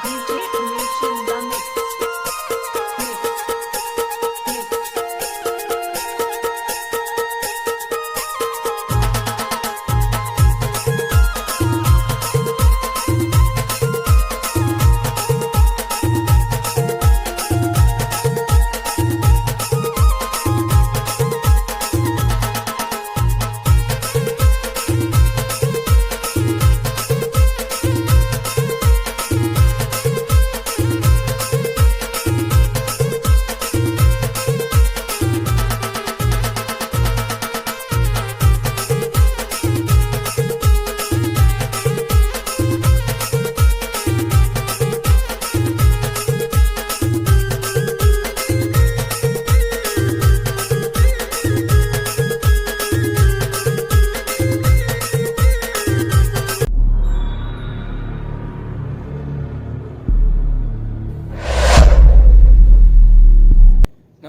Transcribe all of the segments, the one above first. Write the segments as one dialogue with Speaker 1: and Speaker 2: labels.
Speaker 1: These information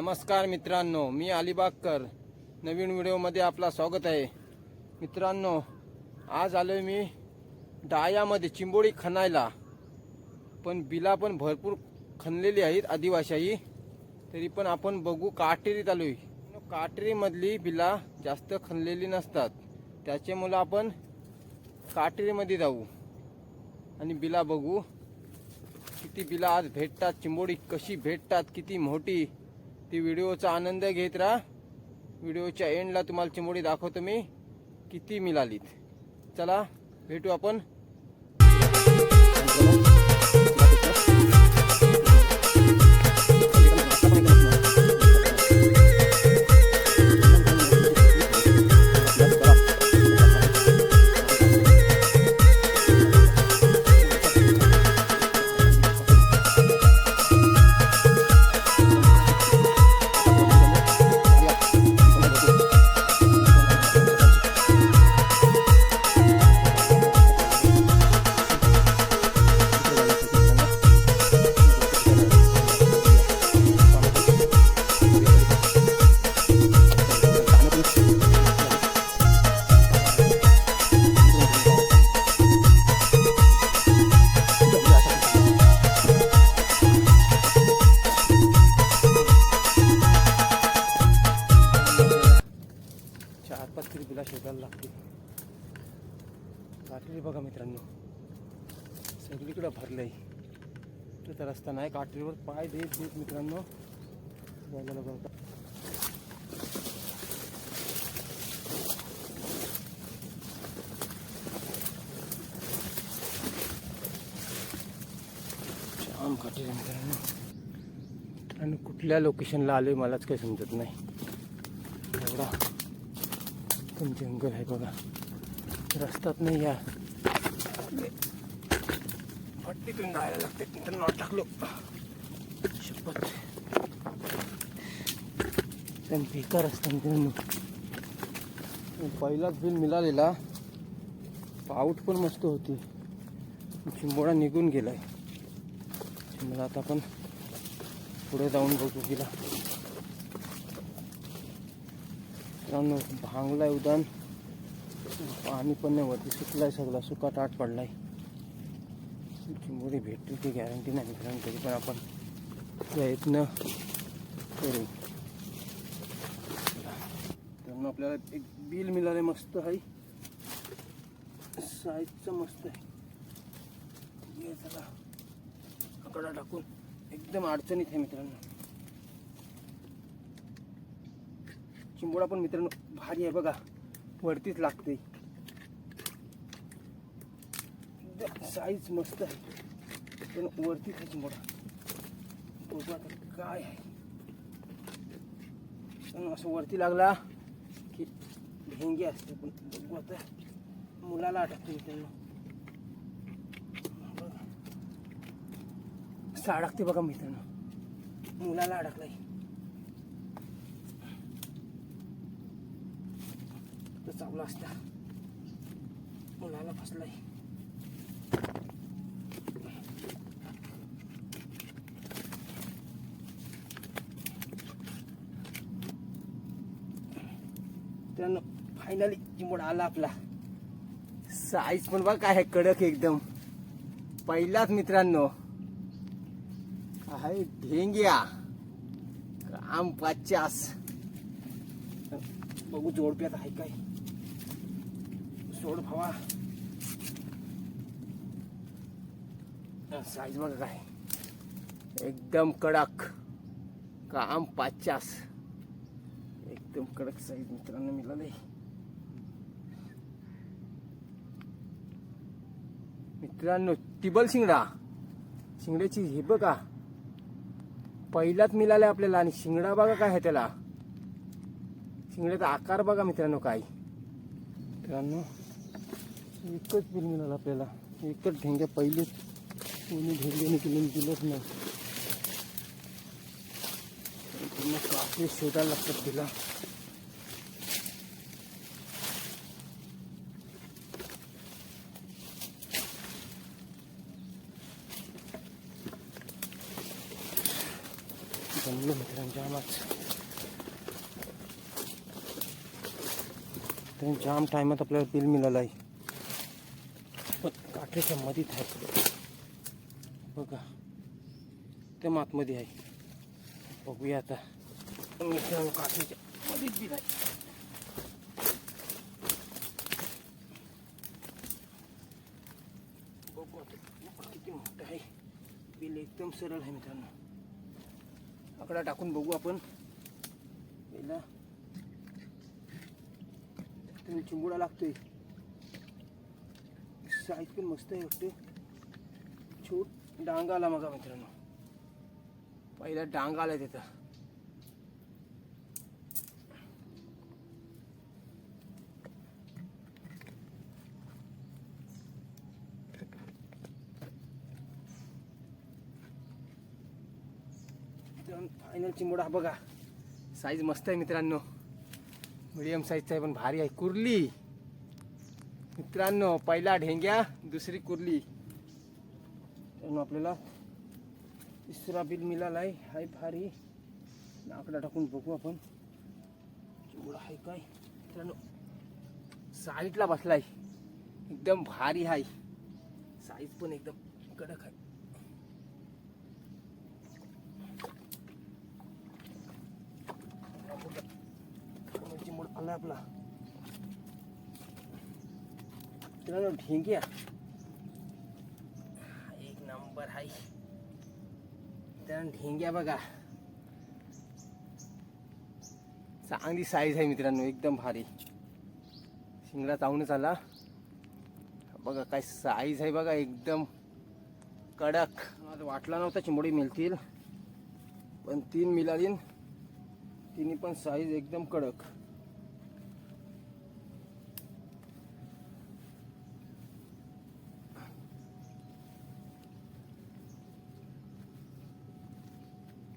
Speaker 2: नमस्कार मित्रांनो मी अलिबागकर. नवीन व्हिडिओमध्ये आपला स्वागत आहे. मित्रांनो आज आलोय मी डायामध्ये चिंबोडी खणायला. पण बिला पण भरपूर खणलेली आहेत आदिवाशाही तरी पण आपण बघू काटेरीत आलोय. काटेरीमधली बिला जास्त खणलेली नसतात. त्याच्यामुळं आपण काटेरीमध्ये जाऊ. आणि बिला बघू. किती बिला आज भेटतात चिंबोडी कशी भेटतात किती मोठी ती व्हिडिओचा आनंद घेत राहा. व्हिडिओच्या एंडला तुम्हाला चिंबोडी दाखवतो मी. किती मिळालीत चला भेटू आपण. भरलं भरलंय. तिथं रस्ता नाही काटेरीवर पाय देत देत मित्रांनो. जायला बघा छान काटेरी मित्रांनो. मित्रांनो कुठल्या लोकेशनला आलोय मलाच काही समजत नाही. एवढा पण जंगल आहे बघा. रस्त्यात नाही या. फट्टीतून जायला लागते. नंतर नॉट टाकलो. शपथ. पण बेकार असतं मित्रांनो पहिलाच बिल मिळालेला. पाऊट पण मस्त होती. चिंबोडा निघून गेलाय. मला आता आपण पुढे जाऊन बघू गेला मित्रांनो भांगलाय उदान. पाणी पण नाही वरती सुकलाय सगळा. सुका टाट पडलाय. चिंबोरी भेटतील ती गॅरंटी नाही मित्रांनो तरी पण आपण प्रयत्न करू. त्यामुळं आपल्याला एक बिल मिळाले मस्त आहे. साईजचं मस्त आहे. ये चला आकडा टाकून एकदम अडचणीत आहे मित्रांनो. चिंबोडा पण मित्रांनो भारी आहे बघा. वरतीच लागते साईज मस्त आहे. पण वरतीच खायची मोठा. बघू आता काय आहे. पण असं वरती लागला की भेंगे असते पण बघू आता मुलाला अटकते मित्रांनो बघा. असं अडकते बघा मित्रांनो. मुलाला अडकलाय. तर चावला असता. मुलाला फसलाय मित्रांनो फायनली चिंबोड आला आपला. साईज पण बघा काय आहे कडक एकदम. पहिलाच मित्रांनो. आहे ढेंग्या. काम पाचच्यास. बघू जोडप्यात आहे काय. सोड भावा. साईज बघा काय. एकदम कडक. काम पाचच्यास. एकदम कडक साईज मित्रांनो मिळाले मित्रांनो टिबल शिंगडा. शिंगड्याची हे बघा. पहिलाच मिळाले आपल्याला आणि शिंगडा बघा काय आहे त्याला. शिंगड्याचा आकार बघा मित्रांनो काय. मित्रांनो एकच बिल मिळालं आपल्याला. एकच ढेंग्या पहिलेच. कोणी ढेंग्याने केले दिलंच नाही. पूर्ण शोधायला लागतात तिला. तर जाम टायमात आपल्याला बिल मिळालं आहे पण काठीच्या मधीत आहे बघा ते। मातमध्ये आहे बघूया आता मित्रांनो काठीच्या मधीच बिल बिल एकदम सरळ आहे मित्रांनो। आकडा टाकून आपण पहिला तुम्ही चिंबुडा लागतोय. साईज पण मस्त आहे वाटते छोट डांग आला माझा मित्रांनो. पहिला डांग आलाय तिथं. फायनल चिंबोडा बघा. साईज मस्त आहे मित्रांनो. मिडियम साईजचा आहे पण भारी आहे. कुर्ली. मित्रांनो पहिला ढेंग्या दुसरी कुर्ली. त्यानं आपल्याला तिसरा बिल मिळाला आहे. हाय भारी. आकडा टाकून बघू आपण. चिवडा आहे काय? मित्रांनो साईडला बसलाय. एकदम भारी आहे. साईज पण एकदम कडक आहे चिंबोड आला आपला. मित्रांनो ढेंग्या. एक नंबर हाय. मित्रांनो ढिंग्या बघा. चांगली साईज आहे मित्रांनो एकदम भारी. शिंगडा चावूनच आला. बघा काय साईज आहे बघा एकदम कडक. मला वाटला नव्हता चिंबोडी मिळतील. पण तीन मिळाली. तिन्ही पण साईज एकदम कडक.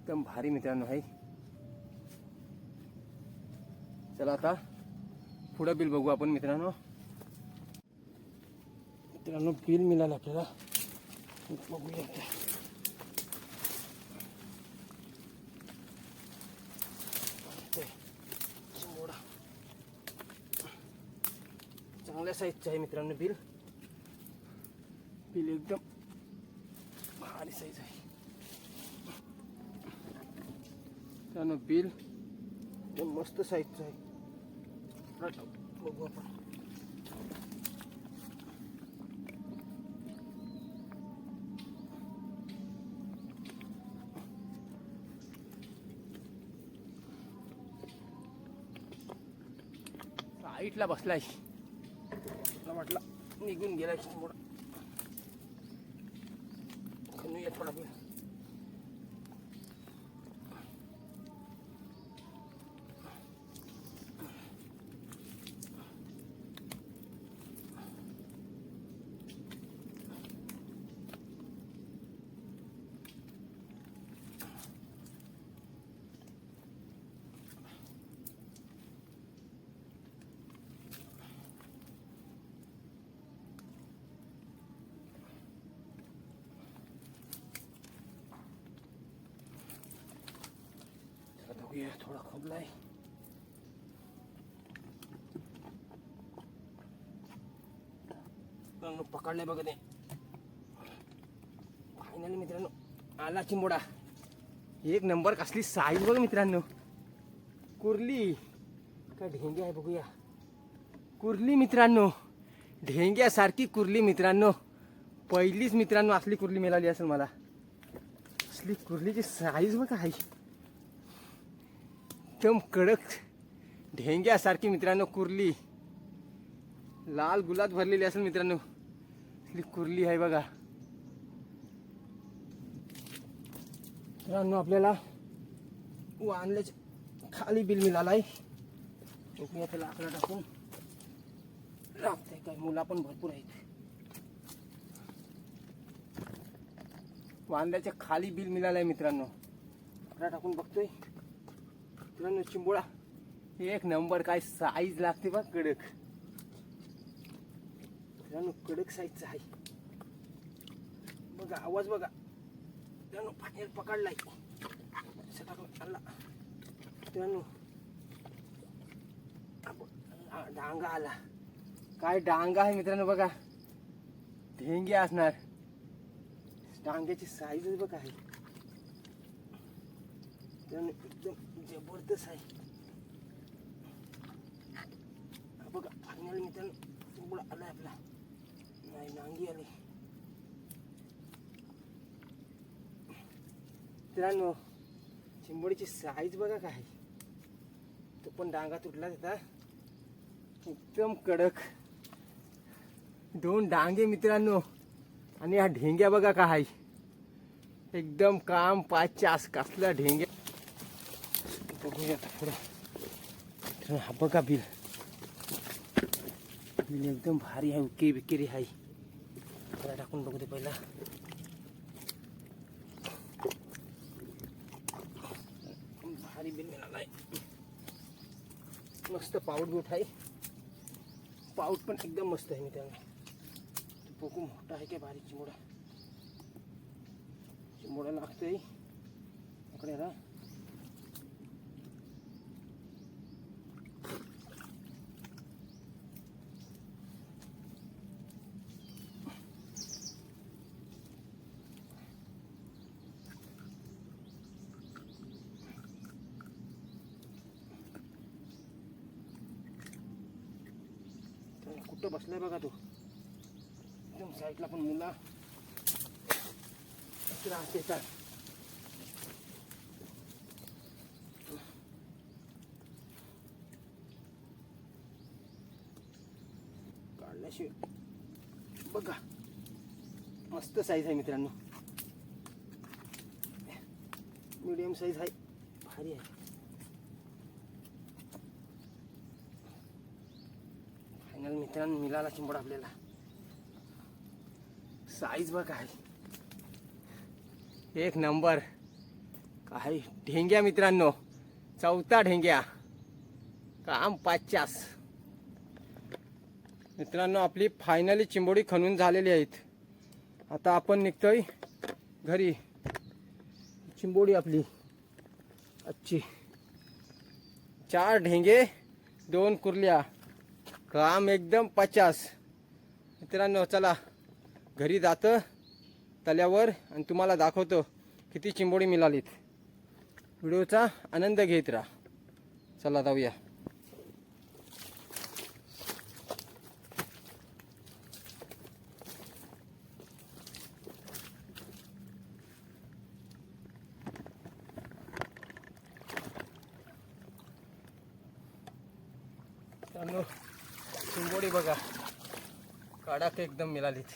Speaker 2: एकदम भारी मित्रांनो आहे. चला आता पुढं बिल बघू आपण मित्रांनो. मित्रांनो बिल मिळालं आपल्याला. बघूया ते चांगल्या साईजचं आहे मित्रांनो बिल. बिल एकदम भारी साईज आहे. त्यानं बिल एकदम मस्त साईजचं आहे राहतो. बघू आपण साईटला बसलाय मला वाटलं निघून गेलाय मोडा खणूया थोडा ये थोडा खोबलाय मित्रांनो पकडलाय बघा ते फायनली मित्रांनो आला चिंबोडा एक नंबर कसली साईज बघ मित्रांनो कुर्ली का ढेंगी आहे बघूया कुर्ली मित्रांनो ढेंग्यासारखी कुर्ली मित्रांनो पहिलीच मित्रांनो असली कुर्ली मिळाली असेल मला असली कुर्लीची साईज बघा आहे एकदम कडक ढेंग्यासारखी मित्रांनो कुर्ली. लाल गुलाब भरलेली असेल मित्रांनो. कुरली कुर्ली आहे बघा. मित्रांनो आपल्याला वांद्याच्या खाली बिल मिळाला आहे बघूया त्याला आकडा टाकून. लागतंय काय मुला पण भरपूर आहेत. वांद्याच्या खाली बिल मिळालं आहे मित्रांनो. आकडा टाकून बघतोय. मित्रांनो चिंबोळा. एक नंबर काय साईज लागते बघ कडक. मित्रांनो कडक साईजचा आहे. बघा आवाज बघा. मित्रांनो फायनल पकडलाय. सटाकला मित्रांनो डांगा आला. काय डांगा आहे मित्रांनो बघा. ढेंगे असणार. डांग्याची साईजच बघा आहे एकदम जबरदस्त आहे हा बघा फायनल मित्रांनो उघडा आलाय आपला. नाही नांगी आली. मित्रांनो चिंबोडीची साईज बघा काय. तो पण डांगा तुटला त्याचा एकदम कडक. दोन डांगे मित्रांनो. आणि हा ढेंग्या बघा काय. एकदम काम पाच कसला ढेंग्या. बघूया आता पुढं. मित्रांनो, हा बघा बिल. बिल एकदम भारी आहे उके बिकेरी आहे. त्याला टाकून बघू दे पहिला. भारी बिल मिळाला आहे मस्त पाऊट बोट आहे. पाऊट पण एकदम मस्त आहे मित्रांनो बघू मोठा आहे काय बारीक चिमोडा? चिमोडा लागतोय. इकडे ना कुठं बसलाय बघा तो? एकदम साईडला पण मुला. त्रास देतात काढल्याशिवाय. बघा. मस्त साईज आहे मित्रांनो. मीडियम साईज आहे. भारी आहे. फायनल मित्रांनो मिळाला चिंबड आपल्याला. साईज बघ काय एक नंबर काय ढेंग्या मित्रांनो. चौथा ढेंग्या. काम पाचच्यास. मित्रांनो आपली फायनली चिंबोडी खणून झालेली आहेत. आता आपण निघतोय घरी. चिंबोडी आपली. अच्छी चार ढेंगे दोन कुर्ल्या. काम एकदम पचास. मित्रांनो चला. घरी जातं तल्यावर आणि तुम्हाला दाखवतो किती चिंबोडी मिळालीत. व्हिडिओचा आनंद घेत राहा. चला जाऊया मित्रांनो चिंबोडी बघा काडाक एकदम मिळालीत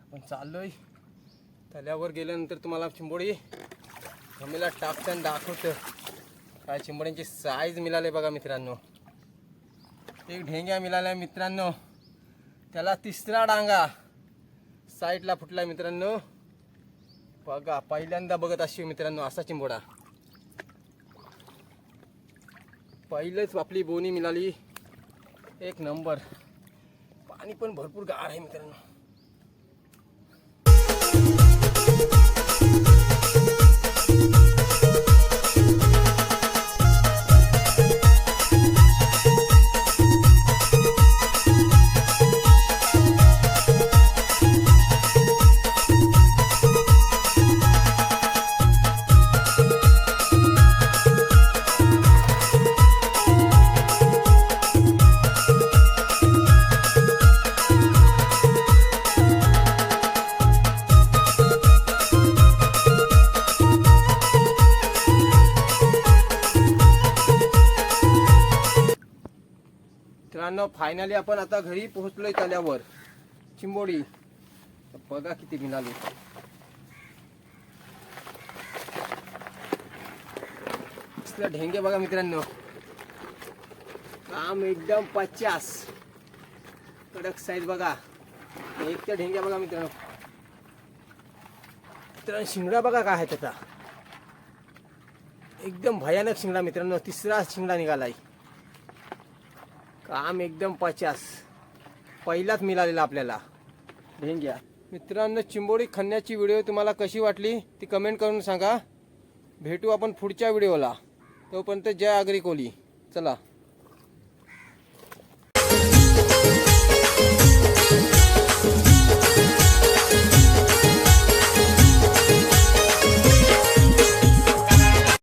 Speaker 2: आपण चाललोय. तल्यावर गेल्यानंतर तुम्हाला चिंबोडी जमिला टाकताना दाखवतं. काय चिंबोड्यांची साईज मिळाले बघा मित्रांनो. एक ढेंग्या मिळाल्या मित्रांनो. त्याला तिसरा डांगा. साईडला फुटला मित्रांनो. बघा पहिल्यांदा बघत अशी मित्रांनो असा चिंबोडा पहिलंच आपली बोनी मिळाली एक नंबर. पाणी पण भरपूर गार आहे मित्रांनो. मित्रांनो फायनली आपण आता घरी पोहोचलोय त्याल्यावर चिंबोडी बघा किती मिळाली. कसलं ढेंगे बघा मित्रांनो. काम एकदम पचास. कडक साईज बघा. एक त्या ढेंग्या बघा मित्रांनो. मित्रांनो शिंगडा बघा काय आहे त्याचा. एकदम भयानक शिंगडा मित्रांनो. तिसरा शिंगडा निघालाय. काम एकदम पचास. पहिलाच मिळालेला आपल्याला. ढेंग्या मित्रांनो चिंबोडी खणण्याची व्हिडिओ तुम्हाला कशी वाटली ती कमेंट करून सांगा. भेटू आपण पुढच्या व्हिडिओला. तोपर्यंत जय आगरी कोली. चला.